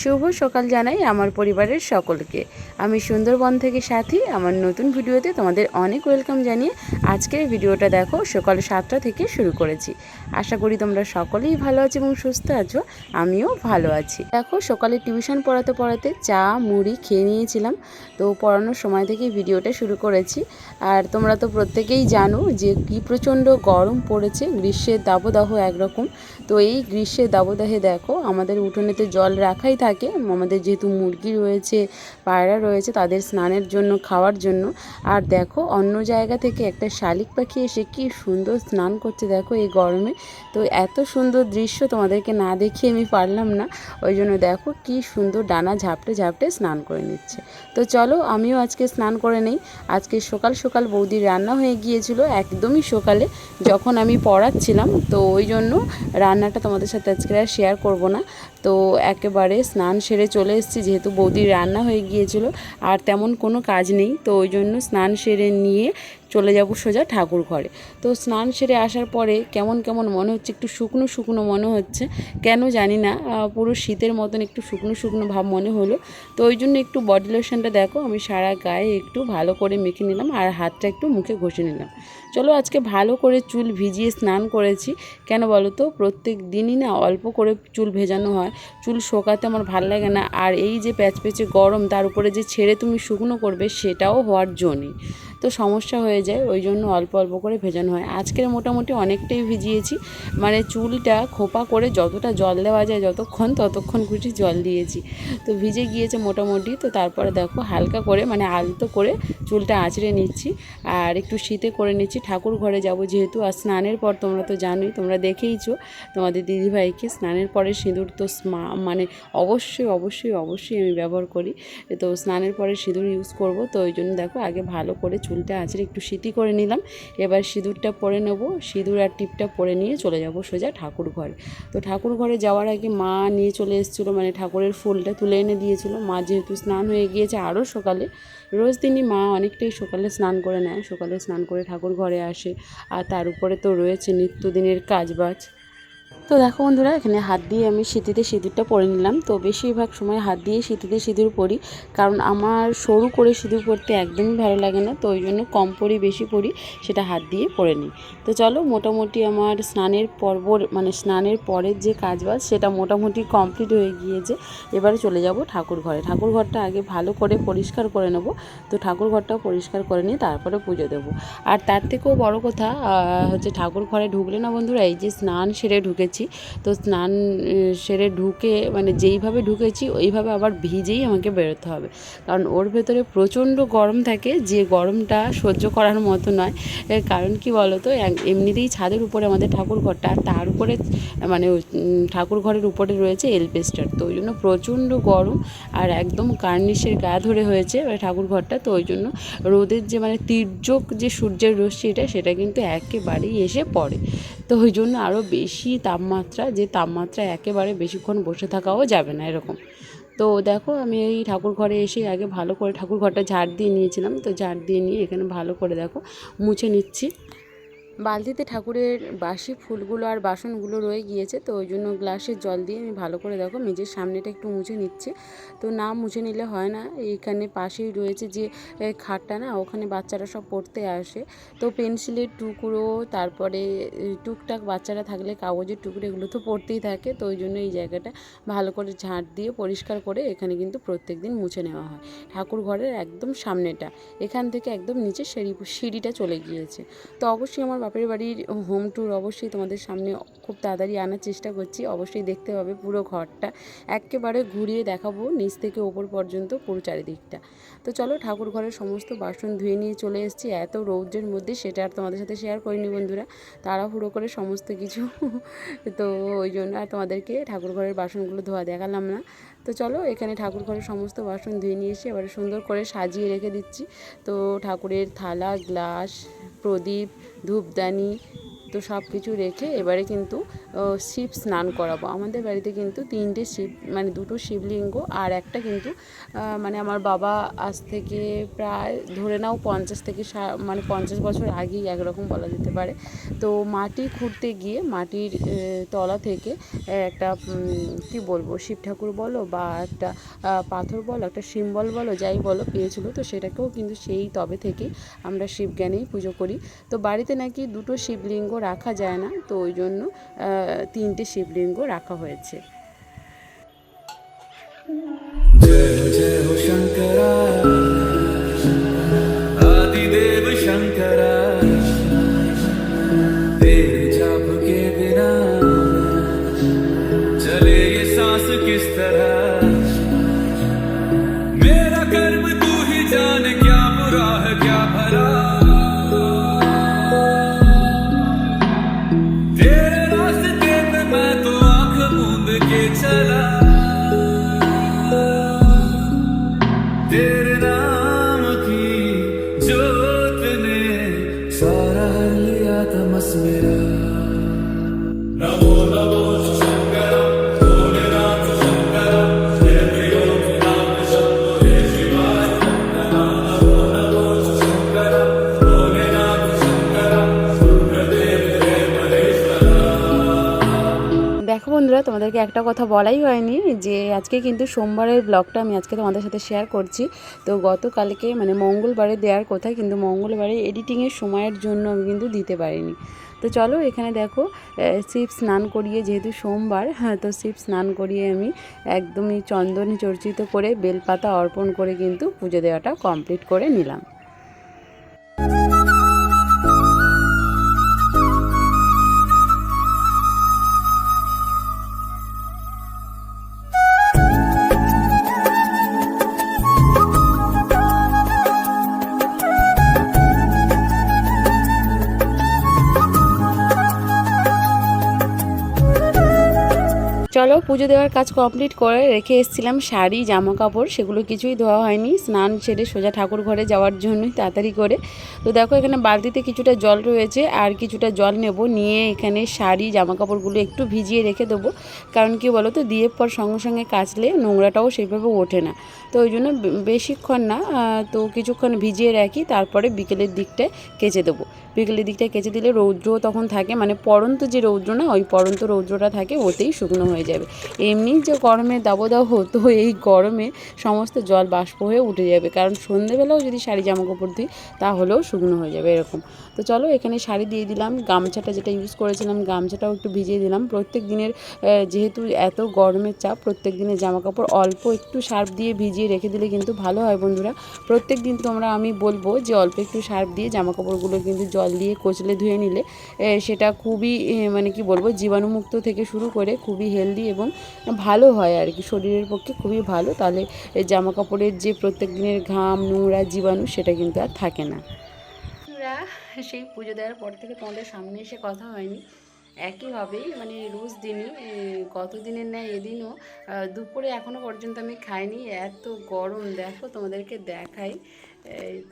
শুভ সকাল জানাই আমার পরিবারের সকলকে। আমি সুন্দরবন থেকে সাথী, আমার নতুন ভিডিওতে তোমাদের অনেক ওয়েলকাম জানিয়ে আজকের ভিডিওটা দেখো, সকাল সাতটা থেকে শুরু করেছি। আশা করি তোমরা সকলেই ভালো আছো এবং সুস্থ আছো, আমিও ভালো আছি। দেখো, সকালে টিউশন পড়াতে পড়াতে চা, মুড়ি খেয়ে নিয়েছিলাম, তো পড়ানোর সময় থেকেই ভিডিওটা শুরু করেছি। আর তোমরা তো প্রত্যেকেই জানো যে কি প্রচণ্ড গরম পড়েছে, গ্রীষ্মের দাবদাহ একরকম। তো এই গ্রীষ্মের দাবদাহে দেখো, আমাদের উঠোনেতে জল রাখাই থাকে। আমাদের যেহেতু মুরগি রয়েছে, পায়রা রয়েছে, তাদের স্নানের জন্য, খাওয়ার জন্য। আর দেখো, অন্য জায়গা থেকে একটা শালিক পাখি এসে কি সুন্দর স্নান করছে দেখো এই গরমে। তো এত সুন্দর দৃশ্য তোমাদেরকে না দেখিয়ে আমি পারলাম না। ওই জন্য দেখো, কি সুন্দর ডানা ঝাপটে ঝাপটে স্নান করে নিচ্ছে। তো চলো, আমিও আজকে স্নান করে নেই। আজকে সকাল সকাল বৌদির রান্না হয়ে গিয়েছিল, একদমই সকালে। যখন আমি পড়াচ্ছিলাম, তো ওই জন্য রান্নাটা তোমাদের সাথে আজকে আর শেয়ার করব না। তো একেবারে স্নান সেরে চলে এসেছি, যেহেতু বৌদির রান্না হয়ে গিয়েছিল, আর তেমন কোনো কাজ নেই, তো ওই জন্য স্নান সেরে নিয়ে চলে যাব সোজা ঠাকুর ঘরে। তো স্নান সেরে আসার পরে কেমন কেমন মনে হচ্ছে, একটু শুকনো শুকনো মনে হচ্ছে, কেন জানি না পুরো শীতের মতন একটু শুকনো শুকনো ভাব মনে হলো। তো ওই জন্য একটু বডি লোশনটা দেখো, আমি সারা গায়ে একটু ভালো করে মেখে নিলাম, আর হাতটা একটু মুখে ঘষে নিলাম। চলো আজকে ভালো করে চুল ভিজিয়ে স্নান করেছি, কেন বলো তো, প্রত্যেক দিনই না অল্প করে চুল ভেজানো হয় চুল শোকাতে আমার ভালো লাগে না। আর এই যে প্যাচপ্যাচে গরম, তার উপরে যে ছেড়ে তুমি শুকনো করবে, সেটাও হওয়ার জন্যই তো সমস্যা হয়ে যায়, ওই জন্য অল্প অল্প করে ভেজানো হয়। আজকের মোটামুটি অনেকটাই ভিজিয়েছি মানে চুলটা খোপা করে যতটা জল দেওয়া যায় যতক্ষণ ততক্ষণ খুশি জল দিয়েছি। তো ভিজে গিয়েছে মোটামুটি, তো তারপরে দেখো হালকা করে মানে আলতো করে চুলটা আঁচড়ে নিচ্ছি আর একটু শীতে করে নিচ্ছি। ঠাকুর ঘরে যাব যেহেতু, আর স্নানের পর তোমরা তো জানোই, তোমরা দেখেইছো তোমাদের দিদিভাইকে স্নানের পরে সিঁদুর তো মানে অবশ্যই অবশ্যই অবশ্যই আমি ব্যবহার করি। তো স্নানের পরে সিঁদুর ইউজ করব, তো ওই জন্য দেখো আগে ভালো করে চুলটা আঁচড়ে একটু সিটি করে নিলাম। এবার সিঁদুরটা পরে নেব। সিঁদুর আর টিপটা পরে নিয়ে চলে যাব সোজা ঠাকুর ঘরে তো ঠাকুর ঘরে যাওয়ার আগে মা নিয়ে চলে এসেছিল মানে ঠাকুরের ফুলটা তুলে এনে দিয়েছিল। মা যেহেতু স্নান হয়ে গিয়েছে আরও সকালে, রোজ দিনই মা অনেকটাই সকালে স্নান করে নেয়। সকালে স্নান করে ঠাকুর ঘরে আসে। আর তার উপরে তো রয়েছে নিত্যদিনের কাজ বাজ তো দেখো বন্ধুরা, এখানে হাত দিয়ে আমি সিঁথিতে সিঁদুরটা পরে নিলাম। তো বেশিরভাগ সময় হাত দিয়ে সিঁথিতে সিঁদুর পরি, কারণ আমার সরু করে সিঁদুর পরতে একদমই ভালো লাগে না। তো ওই জন্য কম পরি, বেশি পরি, সেটা হাত দিয়ে পরে নিই। তো চলো, মোটামুটি আমার স্নানের পর্ব মানে স্নানের পরের যে কাজবাজ, সেটা মোটামুটি কমপ্লিট হয়ে গিয়েছে। এবারে চলে যাব ঠাকুর ঘরে। ঠাকুর ঘরটা আগে ভালো করে পরিষ্কার করে নেব। তো ঠাকুর ঘরটাও পরিষ্কার করে নিয়ে তারপরে পুজো দেবো। আর তার থেকেও বড় কথা হচ্ছে ঠাকুর ঘরে ঢুকলে না বন্ধুরা, এই যে স্নান সেরে ঢুকেছি। তো স্নান সেরে ঢুকে মানে যেইভাবে ঢুকেছি, ওইভাবে আবার ভিজেই আমাকে বেরোতে হবে। কারণ ওর ভেতরে প্রচণ্ড গরম থাকে, যে গরমটা সহ্য করার মতো নয়। কারণ কি বলো তো এমনিতেই ছাদের উপরে আমাদের ঠাকুর ঘরটা আর তার উপরে মানে ঠাকুর ঘরের উপরে রয়েছে এলপেস্টার। তো ওই জন্য প্রচণ্ড গরম, আর একদম কার্নিশের গা ধরে হয়েছে মানে ঠাকুর ঘরটা তো ওই জন্য রোদের যে মানে তীর্যক যে সূর্যের রশ্মিটা, সেটা কিন্তু একেবারেই এসে পড়ে। তো ওই জন্য আরও বেশি তাপমাত্রা, যে তাপমাত্রা একেবারে বেশিক্ষণ বসে থাকাও যাবে না এরকম। তো দেখো আমি এই ঠাকুর ঘরে এসে আগে ভালো করে ঠাকুর ঘরটা ঝাড় দিয়ে নিয়েছিলাম। তো ঝাড় দিয়ে নিয়ে এখানে ভালো করে দেখো মুছে নিচ্ছি। বালতিতে ঠাকুরের বাসি ফুলগুলো আর বাসনগুলো রয়ে গিয়েছে, তো ওই জন্য গ্লাসের জল দিয়ে আমি ভালো করে দেখো মেঝের সামনেটা একটু মুছে নিচ্ছে। তো না মুছে নিলে হয় না, এইখানে পাশেই রয়েছে যে খাটটা না, ওখানে বাচ্চারা সব পড়তে আসে। তো পেন্সিলের টুকরো, তারপরে টুকটাক বাচ্চারা থাকলে কাগজের টুকরো, এগুলো তো পড়তেই থাকে, তো ওই জন্য এই জায়গাটা ভালো করে ঝাঁট দিয়ে পরিষ্কার করে এখানে কিন্তু প্রত্যেক দিন মুছে নেওয়া হয়। ঠাকুর ঘরের একদম সামনেটা, এখান থেকে একদম নিচে সিঁড়ি সিঁড়িটা চলে গিয়েছে। তো অবশ্যই আমার বাপের বাড়ির হোম ট্যুর অবশ্যই তোমাদের সামনে খুব তাড়াতাড়ি আনার চেষ্টা করছি। অবশ্যই দেখতে হবে পুরো ঘরটা। একেবারে ঘুরিয়ে দেখাবো নিচ থেকে ওপর পর্যন্ত পুরো চারিদিকটা। তো চলো ঠাকুর ঘরের সমস্ত বাসন ধুয়ে নিয়ে চলে এসেছি। এত রৌদ্রের মধ্যে সেটা আর তোমাদের সাথে শেয়ার করিনি বন্ধুরা। তাড়াহুড়ো করে সমস্ত কিছু। তো ওই জন্য আর তোমাদেরকে ঠাকুর ঘরের বাসনগুলো ধোয়া দেখালাম না। তো চলো, এখানে ঠাকুর ঘরের সমস্ত বাসন ধুয়ে নিয়ে এসে এবারে সুন্দর করে সাজিয়ে রেখে দিচ্ছি। তো ঠাকুরের থালা, গ্লাস, প্রদীপ, ধূপদানি তো সব কিছু রেখে এবারে কিন্তু শিব স্নান করাবো। আমাদের বাড়িতে কিন্তু তিনটে শিব মানে দুটো শিবলিঙ্গ আর একটা কিন্তু মানে আমার বাবা আজ থেকে প্রায় ধরে নাও পঞ্চাশ থেকে মানে পঞ্চাশ বছর আগেই একরকম বলা যেতে পারে। তো মাটি খুঁড়তে গিয়ে মাটির তলা থেকে একটা কি বলব, শিব ঠাকুর বলো বা একটা পাথর বলো, একটা সিম্বল বলো, যাই বলো, পেয়েছিল। তো সেটাকেও কিন্তু সেই তবে থেকেই আমরা শিবজ্ঞানেই পুজো করি। তো বাড়িতে নাকি দুটো শিবলিঙ্গ রাখা যায় না। তো ওই জন্য তিনটে শিবলিঙ্গ রাখা হয়েছে जय जय हो शंकरा आदिदेव शंकरा तेरे जाप के बिना चले ये सांस किस तरह मेरा कर्म तू ही जान क्या बुरा है তোমাদেরকে একটা কথা বলাই হয়নি যে আজকে কিন্তু সোমবারের ব্লগটা আমি আজকে তোমাদের সাথে শেয়ার করছি। তো গতকালকে মানে মঙ্গলবারে দেওয়ার কথা কিন্তু মঙ্গলবারে এডিটিংয়ের সময়ের জন্য আমি কিন্তু দিতে পারিনি। তো চলো এখানে দেখো শিব স্নান করিয়ে যেহেতু সোমবার হ্যাঁ তো শিব স্নান করিয়ে আমি একদমই চন্দন চর্চিত করে বেলপাতা অর্পণ করে কিন্তু পুজো দেওয়াটা কমপ্লিট করে নিলাম। চলো পুজো দেওয়ার কাজ কমপ্লিট করে রেখে এসেছিলাম শাড়ি জামা কাপড় সেগুলো কিছুই ধোয়া হয়নি। স্নান সেরে সোজা ঠাকুর ঘরে যাওয়ার জন্যই তাড়াতাড়ি করে। তো দেখো, এখানে বালতিতে কিছুটা জল রয়েছে আর কিছুটা জল নেব, নিয়ে এখানে শাড়ি জামা কাপড়গুলো একটু ভিজিয়ে রেখে দেবো। কারণ কি বলো তো দিয়ে পর সঙ্গে সঙ্গে কাচলে নোংরাটাও সেইভাবে ওঠে না। তো ওই জন্য বেশিক্ষণ না তো কিছুক্ষণ ভিজিয়ে রাখি, তারপরে বিকেলের দিকটায় কেচে দেবো। বিকেলের দিকটায় কেচে দিলে রৌদ্র তখন থাকে মানে পরন্ত যে রৌদ্র না, ওই পরন্ত রৌদ্রটা থাকে, ওতেই শুকনো হয়ে যাবে। এমনি যে গরমে দাবদাহ, তো এই গরমে সমস্ত জল বাষ্প হয়ে উঠে যাবে। কারণ সন্ধেবেলাও যদি শাড়ি জামা কাপড় দিই, তাহলেও শুকনো হয়ে যাবে এরকম। তো চলো এখানে শাড়ি দিয়ে দিলাম। গামছাটা যেটা ইউজ করেছিলাম, গামছাটাও একটু ভিজিয়ে দিলাম। প্রত্যেক দিনের যেহেতু এত গরমের চাপ, প্রত্যেক দিনের জামা কাপড় অল্প একটু সার্ফ দিয়ে ভিজিয়ে রেখে দিলে কিন্তু ভালো হয় বন্ধুরা। প্রত্যেক দিন তোমরা, আমি বলব যে অল্প একটু সার্ফ দিয়ে জামা কাপড়গুলো কিন্তু জল দিয়ে কচলে ধুয়ে নিলে সেটা খুবই মানে কি বলব, জীবাণুমুক্ত থেকে শুরু করে খুবই হেলদি এবং ভালো হয় আর কি। শরীরের পক্ষে খুবই ভালো। তাহলে জামা কাপড়ের যে প্রত্যেক দিনের ঘাম নোংরা জীবাণু সেটা কিন্তু আর থাকে না। সেই পুজো দেওয়ার পর থেকে তোমাদের সামনে এসে কথা হয়নি। একইভাবেই মানে রোজ দিনই এ, গত দিনের ন্যায় এদিনও দুপুরে এখনও পর্যন্ত আমি খাইনি। এত গরম দেখো তোমাদেরকে দেখাই।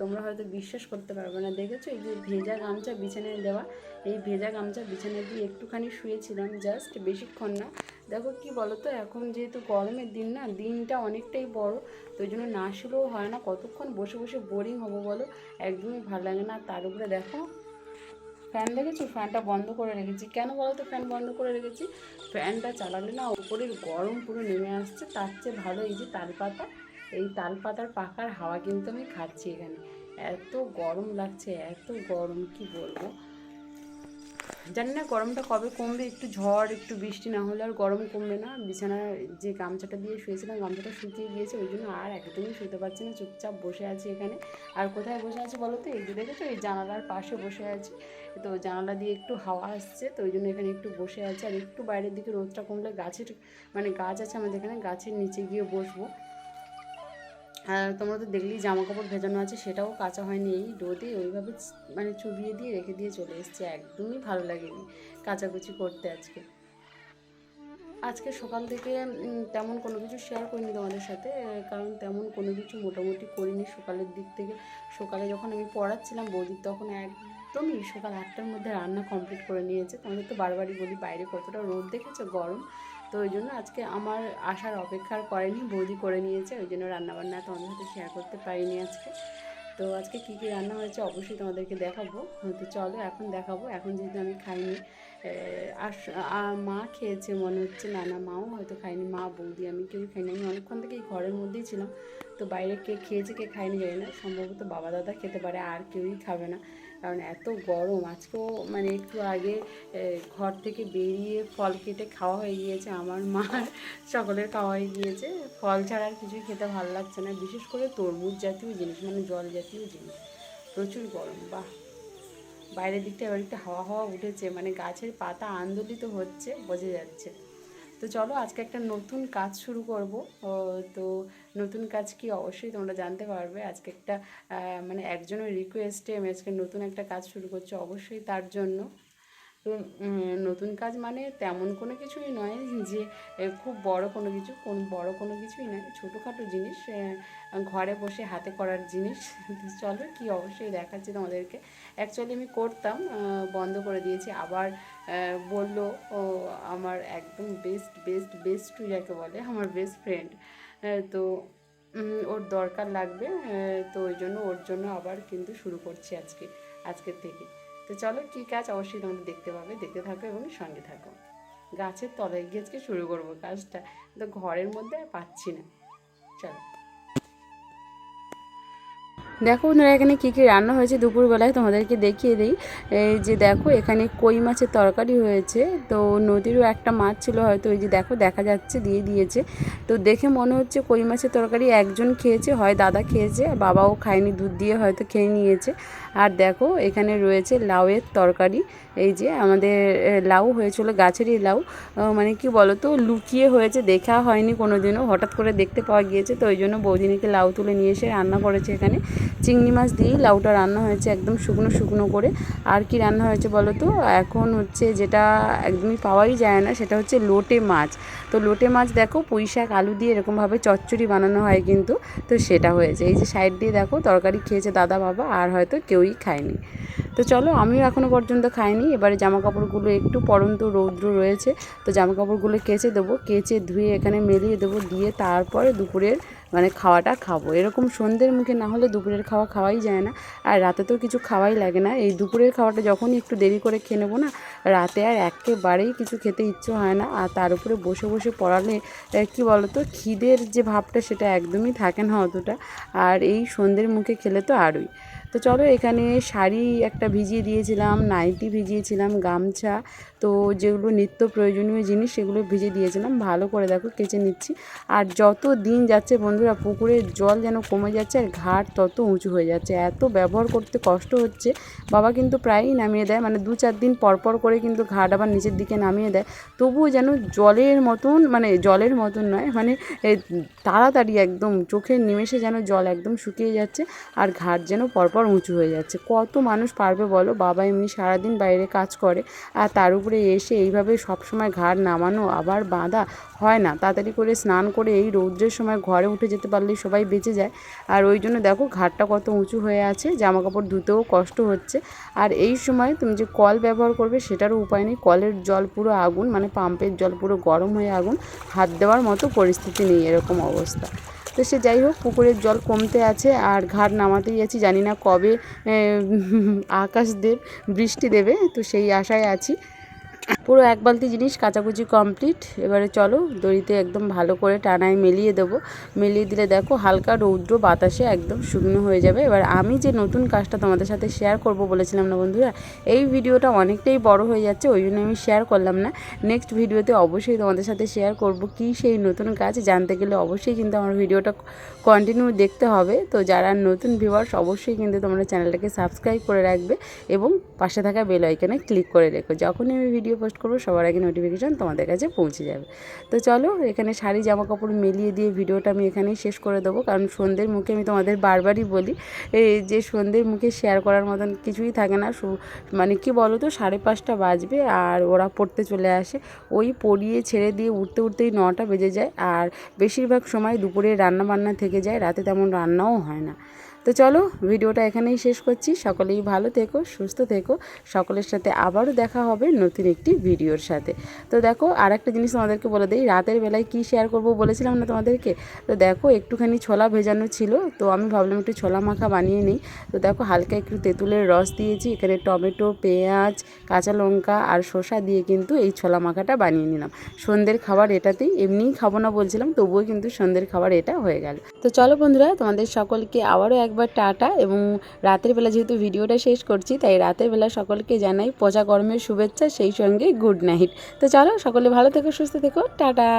তোমরা হয়তো বিশ্বাস করতে পারবে না। দেখেছ? এই যে ভেজা গামছা বিছানায় দেওয়া। এই ভেজা গামছা বিছানায় দিয়ে একটুখানি শুয়েছিলাম জাস্ট বেশিক্ষণ না। দেখো কি বলো তো এখন যেহেতু গরমের দিন না, দিনটা অনেকটাই বড়, তো ওই জন্য না শুলেও হয় না, কতক্ষণ বসে বসে বোরিং হব বলো, একদমই ভালো লাগে না। তার উপরে দেখো ফ্যান দেখেছ? ফ্যানটা বন্ধ করে রেখেছি। কেন বলো তো ফ্যান বন্ধ করে রেখেছি? ফ্যানটা চালালে না উপরের গরম পুরো নেমে আসছে, তার চেয়ে ভালো এই যে তালপাতা, এই তালপাতার পাখার হাওয়া কিন্তু আমি খাচ্ছি এখানে। এত গরম লাগছে, এত গরম, কি বলব? জানি না গরমটা কবে কমবে, একটু ঝড়, একটু বৃষ্টি না হলে আর গরম কমবে না। বিছানার যে গামছাটা দিয়ে শুয়েছিলাম গামছাটা শুকিয়ে গিয়েছে, ওই জন্য আর একদমই শুতে পারছি না, চুপচাপ বসে আছি এখানে। আর কোথায় বসে আছি বলো তো? এই যে দেখেছ, এই জানালার পাশে বসে আছি। তো জানালা দিয়ে একটু হাওয়া আসছে, তো ওই জন্য এখানে একটু বসে আছি। আর একটু বাইরের দিকে রোদটা কমলে গাছের মানে গাছ আছে আমাদের এখানে, গাছের নিচে গিয়ে বসবো। তোমরা তো দেখলেই জামা কাপড় ভেজানো আছে, সেটাও কাঁচা হয়নি। এই রোদে ওইভাবে মানে চুবিয়ে দিয়ে রেখে দিয়ে চলে এসেছি, একদমই ভালো লাগেনি কাচাকুচি করতে আজকে। আজকে সকাল থেকে তেমন কোনো কিছু শেয়ার করিনি তোমাদের সাথে, কারণ তেমন কোনো কিছু মোটামুটি করিনি সকালের দিক থেকে। সকালে যখন আমি পড়াচ্ছিলাম, বৌদির তখন একদমই সকাল আটটার মধ্যে রান্না কমপ্লিট করে নিয়েছে। তোমাদের তো বারবারই বলি, বাইরে কতটা রোদ দেখেছ? গরম। তো ওই জন্য আজকে আমার আসার অপেক্ষার করেনি, বৌদি করে নিয়েছে, ওই জন্য রান্নাবান্না তোমাদের সাথে শেয়ার করতে পারিনি আজকে। তো আজকে কী কী রান্না হয়েছে অবশ্যই তোমাদেরকে দেখাবো। তো চলো এখন দেখাবো, এখন যেহেতু আমি খাইনি আর মা খেয়েছে মনে হচ্ছে, না না, মাও হয়তো খায়নি, মা, বৌদি, আমি কেউ খাইনি, আমি অনেকক্ষণ থেকে ঘরের মধ্যেই ছিলাম। তো বাইরে কে খেয়েছে, কে খায়নি জানি না, সম্ভবত বাবা, দাদা খেতে পারে, আর কেউই খাবে না। কারণ এত গরম, আজকেও মানে একটু আগে ঘর থেকে বেরিয়ে ফল কেটে খাওয়া হয়ে গিয়েছে, আমার মার সকলের খাওয়া হয়ে গিয়েছে। ফল ছাড়া আর কিছুই খেতে ভালো লাগছে না, বিশেষ করে তরমুজ জাতীয় জিনিস মানে জল জাতীয় জিনিস। প্রচুর গরম, বাহ! বাইরের দিকটা এবার একটু হাওয়া হাওয়া উঠেছে মানে গাছের পাতা আন্দোলিত হচ্ছে, বোঝা যাচ্ছে। তো চলো আজকে একটা নতুন কাজ শুরু করব। তো নতুন কাজ কি অবশ্যই তোমরা জানতে পারবে। আজকে একটা মানে একজনের রিকোয়েস্টে আমি আজকে নতুন একটা কাজ শুরু করছি অবশ্যই তার জন্য। তো নতুন কাজ মানে তেমন কোনো কিছুই নয় যে খুব বড় কোনো কিছু, কোন বড় কোনো কিছুই নয়। ছোটোখাটো জিনিস ঘরে বসে হাতে করার জিনিস। চলো, কি অবশ্যই দেখাচ্ছি তোমাদেরকে। অ্যাকচুয়ালি আমি করতাম বন্ধ করে দিয়েছি। আবার বলল, ও, আমার একদম বেস্ট বেস্ট বেস্ট যাকে বলে, আমার বেস্ট ফ্রেন্ড তো ওর দরকার লাগবে তো ওই জন্য ওর জন্য আবার কিন্তু শুরু করছি আজকে, আজকের থেকে। তো চলো কী কাজ অবশ্যই তোমাদের দেখতে পাবে, দেখতে থাকো এবং সঙ্গে থাকো। গাছের তলায় গিয়ে আজকে শুরু করব কাজটা। তো ঘরের মধ্যে আর পাচ্ছি না। চলো। দেখো বন্ধুরা, এখানে কী কী রান্না হয়েছে দুপুরবেলায় তোমাদেরকে দেখিয়ে দিই। এই যে দেখো, এখানে কই মাছের তরকারি হয়েছে। তো নদীরও একটা মাছ ছিল হয়তো ওই যে দেখো, দেখা যাচ্ছে, দিয়ে দিয়েছে। তো দেখে মনে হচ্ছে কই মাছের তরকারি একজন খেয়েছে, হয় দাদা খেয়েছে বাবাও খায়নি, দুধ দিয়ে হয়তো খেয়ে নিয়েছে। আর দেখো, এখানে রয়েছে লাউয়ের তরকারি। এই যে আমাদের লাউ হয়েছিল, গাছেরই লাউ। মানে কি বলো তো লুকিয়ে হয়েছে, দেখা হয়নি কোনো দিনও হঠাৎ করে দেখতে পাওয়া গিয়েছে, তো ওই জন্য বৌদিনীকে লাউ তুলে নিয়ে এসে রান্না করেছে এখানে। চিংড়ি মাছ দিয়েই লাউটা রান্না হয়েছে একদম শুকনো শুকনো করে। আর কি রান্না হয়েছে বলো তো এখন হচ্ছে যেটা একদমই পাওয়াই যায় না, সেটা হচ্ছে লোটে মাছ। তো লোটে মাছ দেখো, পুঁই শাক, আলু দিয়ে এরকমভাবে চচ্চড়ি বানানো হয় কিন্তু, তো সেটা হয়েছে। এই যে সাইড দিয়ে দেখো, তরকারি খেয়েছে দাদা বাবা, আর হয়তো কেউই খায়নি। তো চলো, আমিও এখনও পর্যন্ত খাইনি। এবারে জামা কাপড়গুলো একটু পরন্ত রৌদ্র রয়েছে, তো জামা কাপড়গুলো কেচে দেবো। কেচে ধুয়ে এখানে মেলিয়ে দেবো, দিয়ে তারপরে দুপুরের মানে খাওয়াটা খাব। এরকম সন্ধ্যের মুখে না হলে দুপুরের খাওয়া খাওয়াই যায় না, আর রাতে তো কিছু খাওয়াই লাগে না। এই দুপুরের খাওয়াটা যখনই একটু দেরি করে খেয়ে নেব না, রাতে আর একেবারেই কিছু খেতে ইচ্ছে হয় না। আর তার উপরে বসে বসে পড়ালে কি বলতো, খিদের যে ভাবটা সেটা একদমই থাকে না অতটা। আর এই সন্ধ্যের মুখে খেলে তো আরই। তো চলো এখানে শাড়ি একটা ভিজিয়ে দিয়েছিলাম নাইটি ভিজিয়েছিলাম গামছা। তো যেগুলো নিত্য প্রয়োজনীয় জিনিস সেগুলো ভিজে দিয়েছিলাম। ভালো করে দেখো কেচে নিচ্ছি। আর যত দিন যাচ্ছে বন্ধুরা, পুকুরের জল যেন কমে যাচ্ছে আর ঘাট তত উঁচু হয়ে যাচ্ছে। এত ব্যবহার করতে কষ্ট হচ্ছে। বাবা কিন্তু প্রায়ই নামিয়ে দেয়। মানে দু চার দিন পর পর করে কিন্তু ঘাট আবার নিচের দিকে নামিয়ে দেয়। তবুও যেন জলের মতন মানে জলের মতন নয় মানে তাড়াতাড়ি একদম চোখের নিমেষে যেন জল একদম শুকিয়ে যাচ্ছে আর ঘাট যেন পরপর উঁচু হয়ে যাচ্ছে। কত মানুষ পারবে বলো? বাবা এমনি সারাদিন বাইরে কাজ করে আর তার উপরে এসে এইভাবে সবসময় ঘাড় নামানো আবার বাঁধা হয় না। তাড়াতাড়ি করে স্নান করে এই রৌদ্রের সময় ঘরে উঠে যেতে পারলেই সবাই বেঁচে যায়। আর ওই জন্য দেখো ঘাটটা কত উঁচু হয়ে আছে জামা কাপড় ধুতেও কষ্ট হচ্ছে। আর এই সময় তুমি যে কল ব্যবহার করবে সেটারও উপায় নেই। কলের জল পুরো আগুন মানে পাম্পের জল পুরো গরম হয়ে আগুন, হাত দেওয়ার মতো পরিস্থিতি নেই এরকম অবস্থা। তো সে যাই হোক, পুকুরের জল কমতে আছে আর ঘাট নামাতেই আছি। জানি না কবে আকাশ দেব, বৃষ্টি দেবে, তো সেই আশায় আছি। পুরো এক বালতি জিনিস, কাচাকুচি কমপ্লিট এবারে চলো দড়িতে একদম ভালো করে টানায় মেলিয়ে দেবো। মেলিয়ে দিলে দেখো হালকা রৌদ্র বাতাসে একদম শুকনো হয়ে যাবে। এবার আমি যে নতুন কাজটা তোমাদের সাথে শেয়ার করব বলেছিলাম না বন্ধুরা, এই ভিডিওটা অনেকটাই বড় হয়ে যাচ্ছে, ওই জন্য আমি শেয়ার করলাম না। নেক্সট ভিডিওতে অবশ্যই তোমাদের সাথে শেয়ার করব কি সেই নতুন কাজ, জানতে গেলে অবশ্যই কিন্তু আমার ভিডিওটা কন্টিনিউ দেখতে হবে। তো যারা নতুন ভিউয়ার্স অবশ্যই কিন্তু তোমরা চ্যানেলটাকে সাবস্ক্রাইব করে রাখবে এবং পাশে থাকা বেল আইকনে ক্লিক করে রেখো। যখনই আমি ভিডিও পোস্ট করব, সবার আগে নোটিফিকেশান তোমাদের কাছে পৌঁছে যাবে। তো চলো, এখানে শাড়ি জামা কাপড় মিলিয়ে দিয়ে ভিডিওটা আমি এখানেই শেষ করে দেবো, কারণ সন্ধ্যের মুখে আমি তোমাদের বারবারই বলি যে সন্ধ্যের মুখে শেয়ার করার মতন কিছুই থাকে না মানে কি বলো তো সাড়ে পাঁচটা বাজবে আর ওরা পড়তে চলে আসে। ওই পড়িয়ে ছেড়ে দিয়ে উঠতে উঠতেই নটা বেজে যায়, আর বেশিরভাগ সময় দুপুরে রান্না বান্না থেকে যায়, রাতে তেমন রান্নাও হয় না। তো চলো ভিডিওটা এখানেই শেষ করছি। সকলেই ভালো থেকো, সুস্থ থেকো। সকলের সাথে আবারও দেখা হবে নতুন একটি ভিডিওর সাথে। তো দেখো আর একটা জিনিস তোমাদেরকে বলে দিই, রাতের বেলায় কি শেয়ার করব বলেছিলাম না তোমাদেরকে? তো দেখো, একটুখানি ছোলা ভেজানো ছিল, তো আমি ভাবলাম একটু ছোলা মাখা বানিয়ে নিই। তো দেখো, হালকা একটু তেঁতুলের রস দিয়েছি, এখানে টমেটো, পেঁয়াজ, কাঁচা লঙ্কা আর শসা দিয়ে কিন্তু এই ছোলা মাখাটা বানিয়ে নিলাম। সন্ধ্যের খাবার এটাতেই, এমনিই খাব না বলছিলাম, তবুও কিন্তু সন্ধ্যের খাবার এটা হয়ে গেল। তো চলো বন্ধুরা, তোমাদের সকলকে আবারও একবার টাটা এবং রাতের বেলা যেহেতু ভিডিওটা শেষ করছি, তাই রাতের বেলা সকলকে জানাই পচা গরমের শুভেচ্ছা, সেই সঙ্গে গুড নাইট তো চলো সকলে ভালো থেকো, সুস্থ থেকো, টাটা।